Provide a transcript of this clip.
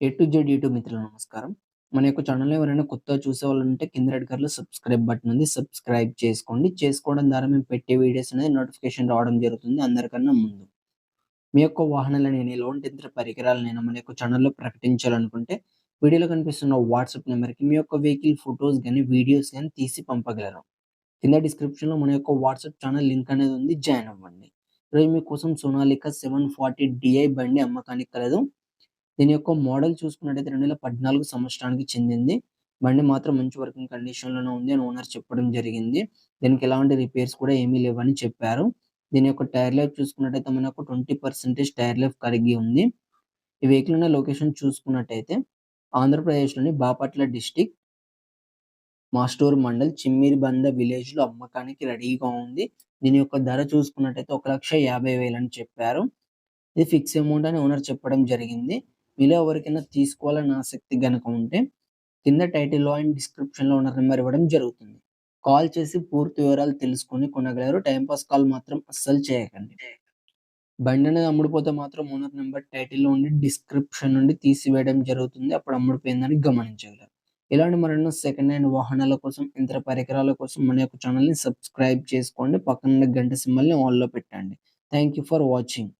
A to Z YouTube మిత్రులు నమస్కారం. మన యొక్క ఛానల్ ఎవరైనా కొత్తగా చూసేవాళ్ళుంటే కింద రెడ్ కలర్‌లో సబ్స్క్రైబ్ బటన్ ఉంది. సబ్స్క్రైబ్ చేసుకోండి. చేసుకోవడం ద్వారా మేము పెట్టే వీడియోస్ అనేది నోటిఫికేషన్ రావడం జరుగుతుంది అందరికన్నా ముందు. మీ యొక్క వాహనాలని లోన్ యంత్ర పరికరాలనైనా మన యొక్క ఛానల్‌లో ప్రకటించాలనుకుంటే వీడియోలో కనిపిస్తున్న వాట్సాప్ నెంబర్‌కి మీ యొక్క వెహికల్ ఫొటోస్ కానీ వీడియోస్ గాని తీసి పంపగలరు. కింద డిస్క్రిప్షన్‌లో మన యొక్క వాట్సాప్ ఛానల్ లింక్ అనేది ఉంది. జాయిన్ అవ్వండి. ఈరోజు మీకోసం సోనాలికా 740 డీఐ బండి అమ్మకానికి కలదు. దీని యొక్క మోడల్ చూసుకున్నట్టయితే 2014 సంవత్సరానికి చెందింది. బండి మాత్రం మంచి వర్కింగ్ కండిషన్‌లోనే ఉంది అని ఓనర్ చెప్పడం జరిగింది. దీనికి ఎలాంటి రిపేర్స్ కూడా ఏమీ లేవని చెప్పారు. దీని యొక్క టైర్ లైఫ్ చూసుకున్నట్టయితే మనకు 20% టైర్ లైఫ్ కలిగి ఉంది. ఈ వెహికల్ ఉన్న లొకేషన్ చూసుకున్నట్టయితే ఆంధ్రప్రదేశ్‌లోని బాపట్ల డిస్ట్రిక్ట్ మాస్టూర్ మండల్ చిమ్మిరిబంద విలేజ్‌లో అమ్మకానికి రెడీగా ఉంది. దీని యొక్క ధర చూసుకున్నట్టయితే 1,50,000 అని చెప్పారు. ఇది ఫిక్స్ అమౌంట్ అని ఓనర్ చెప్పడం జరిగింది. మీలో ఎవరికైనా తీసుకోవాలని ఆసక్తి గనక ఉంటే కింద టైటిల్‌లో అండ్ డిస్క్రిప్షన్‌లో ఉన్న నెంబర్ ఇవ్వడం జరుగుతుంది. కాల్ చేసి పూర్తి వివరాలు తెలుసుకొని కొనగలరు. టైంపాస్ పాస్ కాల్ మాత్రం అస్సలు చేయకండి. బండి అనేది అమ్ముడుపోతే మాత్రం ఓనర్ నెంబర్ టైటిల్‌లో ఉండి డిస్క్రిప్షన్ నుండి తీసివేయడం జరుగుతుంది. అప్పుడు అమ్ముడిపోయిందని గమనించగలరు. ఇలాంటి మరెన్నో సెకండ్ హ్యాండ్ వాహనాల కోసం, ఇతర పరికరాల కోసం మన యొక్క ఛానల్‌ని సబ్స్క్రైబ్ చేసుకోండి. పక్కన గంట సింబల్‌ని ఆల్‌లో పెట్టండి. Thank you for watching.